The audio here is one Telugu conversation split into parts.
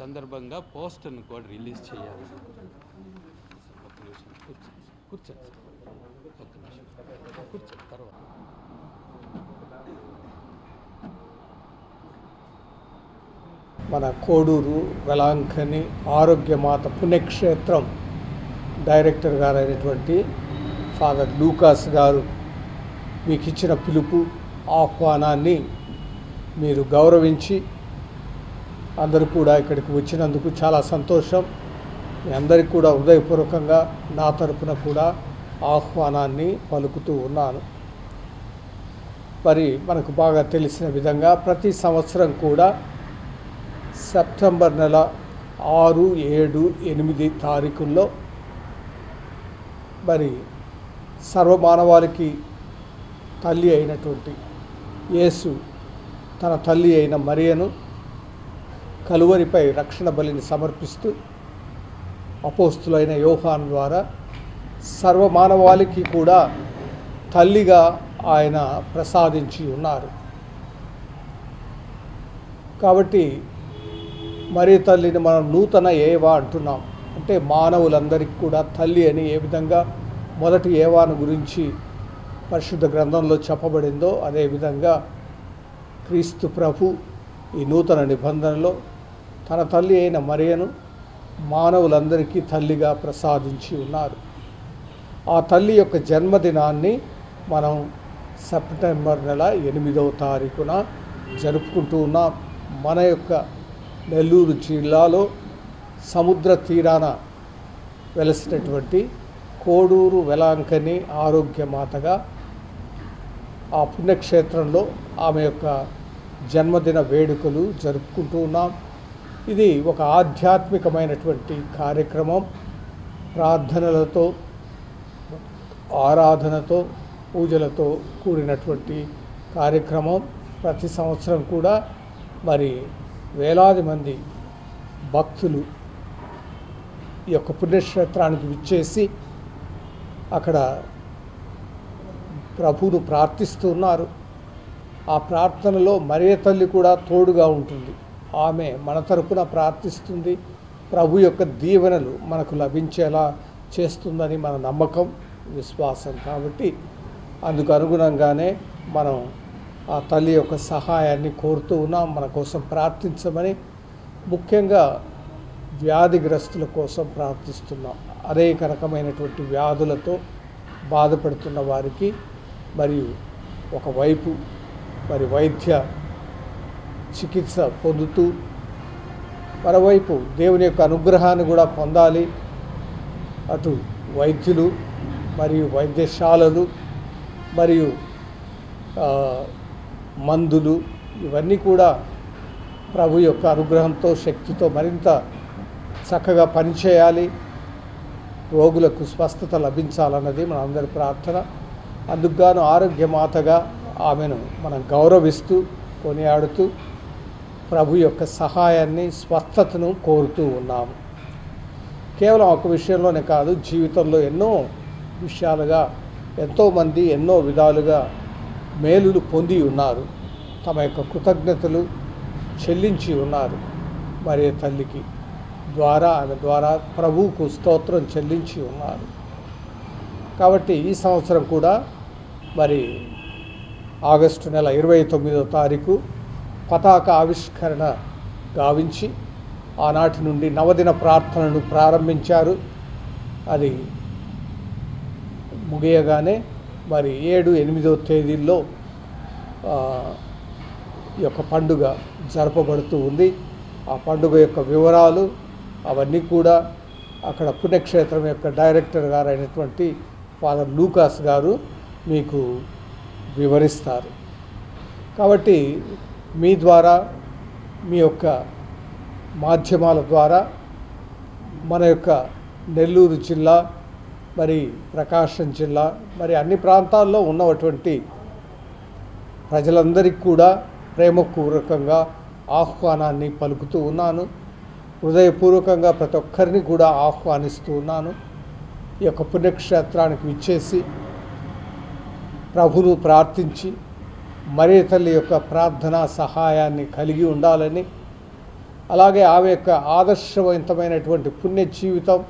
సందర్భంగా పోస్టర్ను కూడా రిలీజ్ చేయాలి. ఒక్క నిమిషం. కూర్చోండి కూర్చోండి ఒక్క నిమిషం. కూర్చోండి తర్వాత. మన కోడూరు వెలాంకని ఆరోగ్యమాత పుణ్యక్షేత్రం డైరెక్టర్ గారైనటువంటి ఫాదర్ లూకాస్ గారు మీకు ఇచ్చిన పిలుపు ఆహ్వానాన్ని మీరు గౌరవించి అందరూ కూడా ఇక్కడికి వచ్చినందుకు చాలా సంతోషం. మీ అందరికీ కూడా హృదయపూర్వకంగా నా తరపున కూడా ఆహ్వానాన్ని పలుకుతూ ఉన్నాను. మరి మనకు బాగా తెలిసిన విధంగా ప్రతి సంవత్సరం కూడా సెప్టెంబర్ నెల ఆరు ఏడు ఎనిమిది తారీఖుల్లో మరి సర్వమానవాళికి తల్లి అయినటువంటి యేసు తన తల్లి అయిన మరియను కలువరిపై రక్షణ బలిని సమర్పిస్తూ అపోస్తులైన యోహాన్ ద్వారా సర్వమానవాళికి కూడా తల్లిగా ఆయన ప్రసాదించి ఉన్నారు. కాబట్టి మరి తల్లిని మనం నూతన ఏవా అంటున్నాం? అంటే మానవులందరికీ కూడా తల్లి అని ఏ విధంగా మొదటి ఏవాను గురించి పరిశుద్ధ గ్రంథంలో చెప్పబడిందో అదేవిధంగా క్రీస్తు ప్రభు ఈ నూతన నిబంధనలో తన తల్లి అయిన మరియను మానవులందరికీ తల్లిగా ప్రసాదించి ఉన్నారు. ఆ తల్లి యొక్క జన్మదినాన్ని మనం సెప్టెంబర్ నెల ఎనిమిదవ తారీఖున జరుపుకుంటూ ఉన్నాం. మన యొక్క నెల్లూరు జిల్లాలో సముద్ర తీరాన వెలసినటువంటి కోడూరు వెలాంకని ఆరోగ్యమాతగా ఆ పుణ్యక్షేత్రంలో ఆమె యొక్క జన్మదిన వేడుకలు జరుపుకుంటూ ఉన్నాం. ఇది ఒక ఆధ్యాత్మికమైనటువంటి కార్యక్రమం. ప్రార్థనలతో ఆరాధనతో పూజలతో కూడినటువంటి కార్యక్రమం. ప్రతి సంవత్సరం కూడా మరి వేలాది మంది భక్తులు ఈ యొక్క పుణ్యక్షేత్రానికి విచ్చేసి అక్కడ ప్రభువును ప్రార్థిస్తున్నారు. ఆ ప్రార్థనలో మరే తల్లి కూడా తోడుగా ఉంటుంది. ఆమె మన తరపున ప్రార్థిస్తుంది. ప్రభు యొక్క దీవెనలు మనకు లభించేలా చేస్తుందని మన నమ్మకం విశ్వాసం కాబట్టి అందుకు అనుగుణంగానే మనం ఆ తల్లి యొక్క సహాయాన్ని కోరుతూ ఉన్నాం. మన కోసం ప్రార్థించమని ముఖ్యంగా వ్యాధిగ్రస్తుల కోసం ప్రార్థిస్తున్నాం. అనేక రకమైనటువంటి వ్యాధులతో బాధపడుతున్న వారికి మరియు ఒకవైపు మరి వైద్య చికిత్స పొందుతూ మరోవైపు దేవుని యొక్క అనుగ్రహాన్ని కూడా పొందాలి. అటు వైద్యులు మరియు వైద్యశాలలు మరియు మందులు ఇవన్నీ కూడా ప్రభు యొక్క అనుగ్రహంతో శక్తితో మరింత చక్కగా పనిచేయాలి. రోగులకు స్వస్థత లభించాలన్నది మన అందరి ప్రార్థన. అందుకుగాను ఆరోగ్యమాతగా ఆమెను మనం గౌరవిస్తూ కొనియాడుతూ ప్రభు యొక్క సహాయాన్ని స్వస్థతను కోరుతూ ఉన్నాము. కేవలం ఒక విషయంలోనే కాదు జీవితంలో ఎన్నో విషయాలుగా ఎంతోమంది ఎన్నో విధాలుగా మేలులు పొంది ఉన్నారు. తమ యొక్క కృతజ్ఞతలు చెల్లించి ఉన్నారు మరి తల్లికి. ద్వారా ఆమె ద్వారా ప్రభువుకు స్తోత్రం చెల్లించి ఉన్నారు. కాబట్టి ఈ సంవత్సరం కూడా మరి ఆగస్టు నెల ఇరవై తొమ్మిదో తారీఖు పతాక ఆవిష్కరణ గావించి ఆనాటి నుండి నవదిన ప్రార్థనను ప్రారంభించారు. అది ముగియగానే మరి ఏడు ఎనిమిదో తేదీల్లో ఈ యొక్క పండుగ జరపబడుతూ ఉంది. ఆ పండుగ యొక్క వివరాలు అవన్నీ కూడా అక్కడ పుణ్యక్షేత్రం యొక్క డైరెక్టర్ గారు అయినటువంటి ఫాదర్ లూకాస్ గారు మీకు వివరిస్తారు. కాబట్టి మీ ద్వారా మీ యొక్క మాధ్యమాల ద్వారా మన యొక్క నెల్లూరు జిల్లా మరి ప్రకాశం జిల్లా మరి అన్ని ప్రాంతాల్లో ఉన్నటువంటి ప్రజలందరికీ కూడా ప్రేమపూర్వకంగా ఆహ్వానాన్ని పలుకుతూ ఉన్నాను. హృదయపూర్వకంగా ప్రతి ఒక్కరిని కూడా ఆహ్వానిస్తూ ఉన్నాను. ఈ యొక్క పుణ్యక్షేత్రానికి విచ్చేసి ప్రభును ప్రార్థించి మరే తల్లి యొక్క ప్రార్థన సహాయాన్ని కలిగి ఉండాలని అలాగే ఆమె యొక్క ఆదర్శవంతమైనటువంటి పుణ్య జీవితం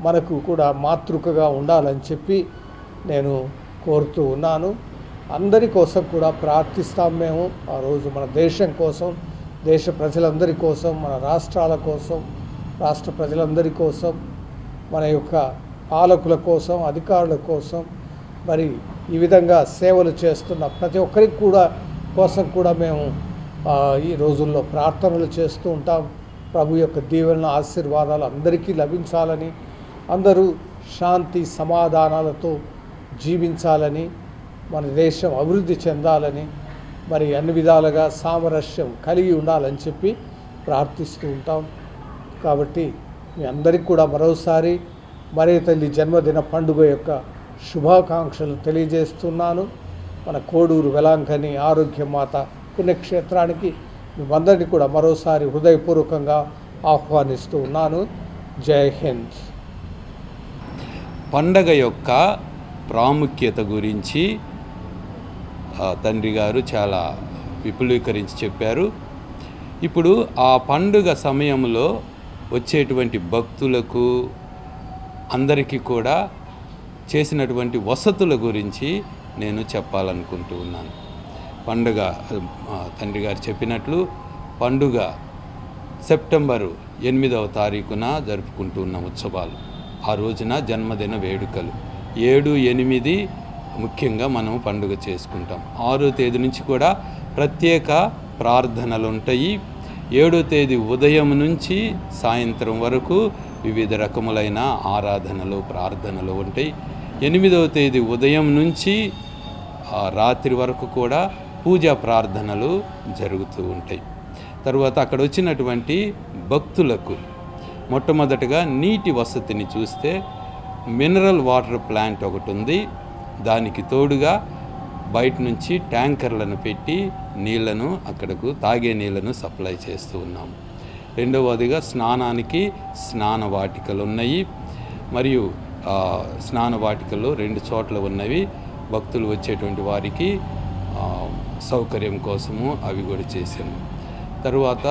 మనకు కూడా మాతృకగా ఉండాలని చెప్పి నేను కోరుతూ ఉన్నాను. అందరి కోసం కూడా ప్రార్థిస్తాం మేము. ఆ రోజు మన దేశం కోసం దేశ ప్రజలందరి కోసం మన రాష్ట్రాల కోసం రాష్ట్ర ప్రజలందరి కోసం మన యొక్క పాలకుల కోసం అధికారుల కోసం మరి ఈ విధంగా సేవలు చేస్తున్న ప్రతి ఒక్కరికి కూడా కోసం కూడా మేము ఈ రోజుల్లో ప్రార్థనలు చేస్తూ ఉంటాం. ప్రభు యొక్క దీవెన ఆశీర్వాదాలు అందరికీ లభించాలని అందరూ శాంతి సమాధానాలతో జీవించాలని మన దేశం అభివృద్ధి చెందాలని మరి అన్ని విధాలుగా సామరస్యం కలిగి ఉండాలని చెప్పి ప్రార్థిస్తూ ఉంటాం. కాబట్టి మీ అందరికీ కూడా మరోసారి మరే తల్లి జన్మదిన పండుగ యొక్క శుభాకాంక్షలు తెలియజేస్తున్నాను. మన కోడూరు వెలాంకని ఆరోగ్యమాత పుణ్యక్షేత్రానికి మిమ్మందరినీ కూడా మరోసారి హృదయపూర్వకంగా ఆహ్వానిస్తూ ఉన్నాను. జై హింద్. పండగ యొక్క ప్రాముఖ్యత గురించి తండ్రి గారు చాలా విపులీకరించి చెప్పారు. ఇప్పుడు ఆ పండుగ సమయంలో వచ్చేటువంటి భక్తులకు అందరికీ కూడా చేసినటువంటి వసతుల గురించి నేను చెప్పాలనుకుంటూ ఉన్నాను. పండుగ తండ్రి గారు చెప్పినట్లు పండుగ సెప్టెంబరు ఎనిమిదవ తారీఖున జరుపుకుంటున్న ఉత్సవాలు. ఆ రోజున జన్మదిన వేడుకలు. ఏడు ఎనిమిది ముఖ్యంగా మనం పండుగ చేసుకుంటాం. ఆరో తేదీ నుంచి కూడా ప్రత్యేక ప్రార్థనలు ఉంటాయి. ఏడో తేదీ ఉదయం నుంచి సాయంత్రం వరకు వివిధ రకములైన ఆరాధనలు ప్రార్థనలు ఉంటాయి. ఎనిమిదవ తేదీ ఉదయం నుంచి ఆ రాత్రి వరకు కూడా పూజా ప్రార్థనలు జరుగుతూ ఉంటాయి. తర్వాత అక్కడ వచ్చినటువంటి భక్తులకు మొట్టమొదటగా నీటి వసతిని చూస్తే మినరల్ వాటర్ ప్లాంట్ ఒకటి ఉంది. దానికి తోడుగా బయట నుంచి ట్యాంకర్లను పెట్టి నీళ్ళను అక్కడకు తాగే నీళ్ళను సప్లై చేస్తూ ఉన్నాము రెండవదిగా స్నానానికి స్నాన వాటికలు ఉన్నాయి. మరియు స్నాన వాటికలు రెండు చోట్ల ఉన్నవి. భక్తులు వచ్చేటువంటి వారికి సౌకర్యం కోసము అవి కూడా చేశాము తరువాత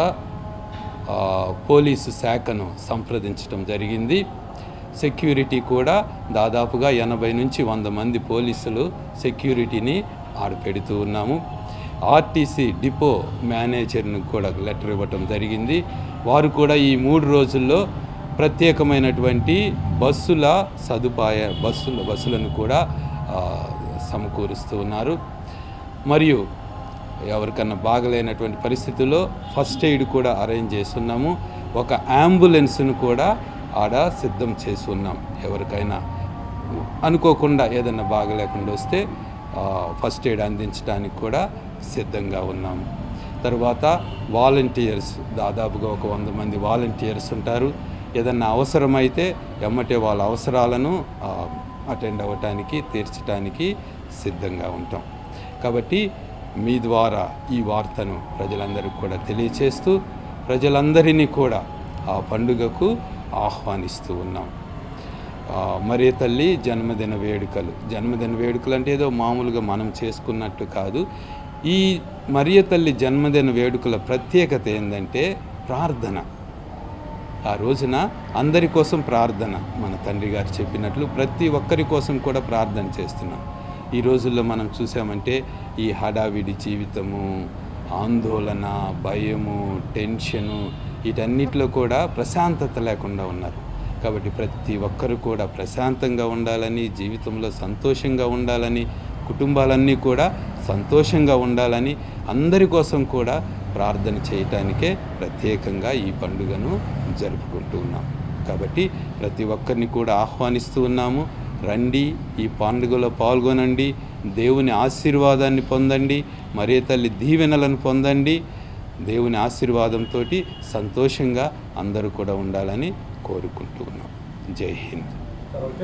పోలీసు శాఖను సంప్రదించడం జరిగింది. సెక్యూరిటీ కూడా దాదాపుగా ఎనభై నుంచి వంద మంది పోలీసులు సెక్యూరిటీని ఆడపెడుతూ ఉన్నాము. ఆర్టీసీ డిపో మేనేజర్ను కూడా లెటర్ ఇవ్వటం జరిగింది. వారు కూడా ఈ మూడు రోజుల్లో ప్రత్యేకమైనటువంటి బస్సుల సదుపాయ బస్సుల బస్సులను కూడా సమకూరుస్తూ ఉన్నారు. మరియు ఎవరికన్నా బాగలేనటువంటి పరిస్థితుల్లో ఫస్ట్ ఎయిడ్ కూడా అరేంజ్ చేస్తున్నాము. ఒక అంబులెన్స్ను కూడా ఆడ సిద్ధం చేసి ఉన్నాం ఎవరికైనా అనుకోకుండా ఏదైనా బాగలేకుండా వస్తే ఫస్ట్ ఎయిడ్ అందించడానికి కూడా సిద్ధంగా ఉన్నాము తర్వాత వాలంటీర్స్ దాదాపుగా ఒక వంద మంది వాలంటీర్స్ ఉంటారు. ఏదన్నా అవసరమైతే ఎమ్మటే వాళ్ళ అవసరాలను అటెండ్ అవ్వటానికి తీర్చడానికి సిద్ధంగా ఉంటాం. కాబట్టి మీ ద్వారా ఈ వార్తను ప్రజలందరికీ కూడా తెలియచేస్తూ ప్రజలందరినీ కూడా ఆ పండుగకు ఆహ్వానిస్తూ ఉన్నాం. మరే తల్లి జన్మదిన వేడుకలు. జన్మదిన వేడుకలు అంటే ఏదో మామూలుగా మనం చేసుకున్నట్టు కాదు. ఈ మరియ తల్లి జన్మదిన వేడుకల ప్రత్యేకత ఏంటంటే ప్రార్థన. ఆ రోజున అందరి కోసం ప్రార్థన మన తండ్రి గారు చెప్పినట్లు ప్రతి ఒక్కరి కోసం కూడా ప్రార్థన చేస్తున్నాం. ఈ రోజుల్లో మనం చూసామంటే ఈ హడావిడి జీవితము ఆందోళన భయము టెన్షను వీటన్నిటిలో కూడా ప్రశాంతత లేకుండా ఉన్నారు. కాబట్టి ప్రతి ఒక్కరు కూడా ప్రశాంతంగా ఉండాలని జీవితంలో సంతోషంగా ఉండాలని కుటుంబాలన్నీ కూడా సంతోషంగా ఉండాలని అందరి కోసం కూడా ప్రార్థన చేయటానికే ప్రత్యేకంగా ఈ పండుగను జరుపుకుంటూ ఉన్నాం. కాబట్టి ప్రతి ఒక్కరిని కూడా ఆహ్వానిస్తూ ఉన్నాము. రండి ఈ పండుగలో పాల్గొనండి దేవుని ఆశీర్వాదాన్ని పొందండి మరే తల్లి దీవెనలను పొందండి. దేవుని ఆశీర్వాదంతో సంతోషంగా అందరూ కూడా ఉండాలని కోరుకుంటూ ఉన్నాం. జై హింద్.